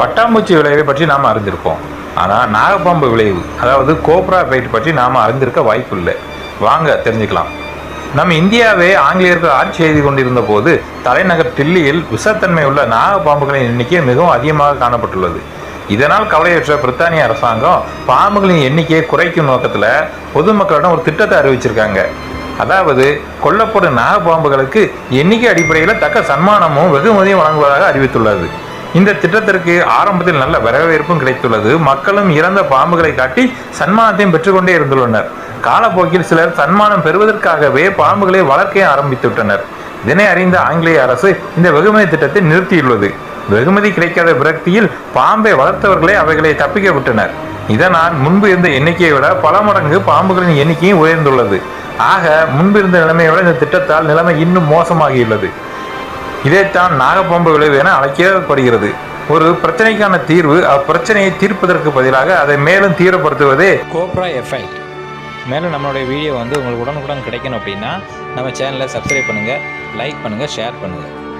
பட்டாம்பூச்சி விளைவை பற்றி நாம் அறிந்திருப்போம். ஆனால் நாகப்பாம்பு விளைவு அதாவது கோப்ரா பைட் பற்றி நாம் அறிந்திருக்க வாய்ப்பு இல்லை வாங்க தெரிஞ்சுக்கலாம். நம்ம இந்தியாவே ஆங்கிலேயர்கள் ஆட்சி செய்து கொண்டிருந்த போது தலைநகர் டில்லியில் விஷத்தன்மை உள்ள நாகப்பாம்புகளின் எண்ணிக்கை மிகவும் அதிகமாக காணப்பட்டுள்ளது. இதனால் கவலையற்ற பிரித்தானிய அரசாங்கம் பாம்புகளின் எண்ணிக்கையை குறைக்கும் நோக்கத்தில் பொதுமக்களிடம் ஒரு திட்டத்தை அறிவிச்சிருக்காங்க. அதாவது கொல்லப்படும் நாகப்பாம்புகளுக்கு எண்ணிக்கை அடிப்படையில் தக்க சன்மானமும் வெகுமதியும் வழங்குவதாக அறிவித்துள்ளது. இந்த திட்டத்திற்கு ஆரம்பத்தில் நல்ல வரவேற்பும் கிடைத்துள்ளது. மக்களும் இறந்த பாம்புகளை காட்டி சன்மானத்தையும் பெற்றுக்கொண்டே இருந்துள்ளனர். காலப்போக்கில் சிலர் சன்மானம் பெறுவதற்காகவே பாம்புகளை வளர்க்க ஆரம்பித்துவிட்டனர். இதனை அறிந்த ஆங்கிலேய அரசு இந்த வெகுமதி திட்டத்தை நிறுத்தியுள்ளது. வெகுமதி கிடைக்காத விரக்தியில் பாம்பை வளர்த்தவர்களே அவைகளை தப்பிக்க விட்டனர். இதனால் முன்பு இருந்த எண்ணிக்கையை விட பல மடங்கு பாம்புகளின் எண்ணிக்கையும் உயர்ந்துள்ளது. ஆக முன்பிருந்த நிலைமையை விட இந்த திட்டத்தால் நிலைமை இன்னும் மோசமாகியுள்ளது. இதைத்தான் நாகப்பாம்பு விளைவு என அழைக்கப்படுகிறது. ஒரு பிரச்சனைக்கான தீர்வு அப்பிரச்சனையை தீர்ப்பதற்கு பதிலாக அதை மேலும் தீவிரப்படுத்துவதே. கோப்ரா எஃபெக்ட் மேலும் நம்மளுடைய வீடியோ வந்து உங்களுக்கு உடனுக்குடன் கிடைக்கணும் அப்படின்னா நம்ம சேனலை சப்ஸ்கிரைப் பண்ணுங்கள் லைக் பண்ணுங்கள் ஷேர் பண்ணுங்கள்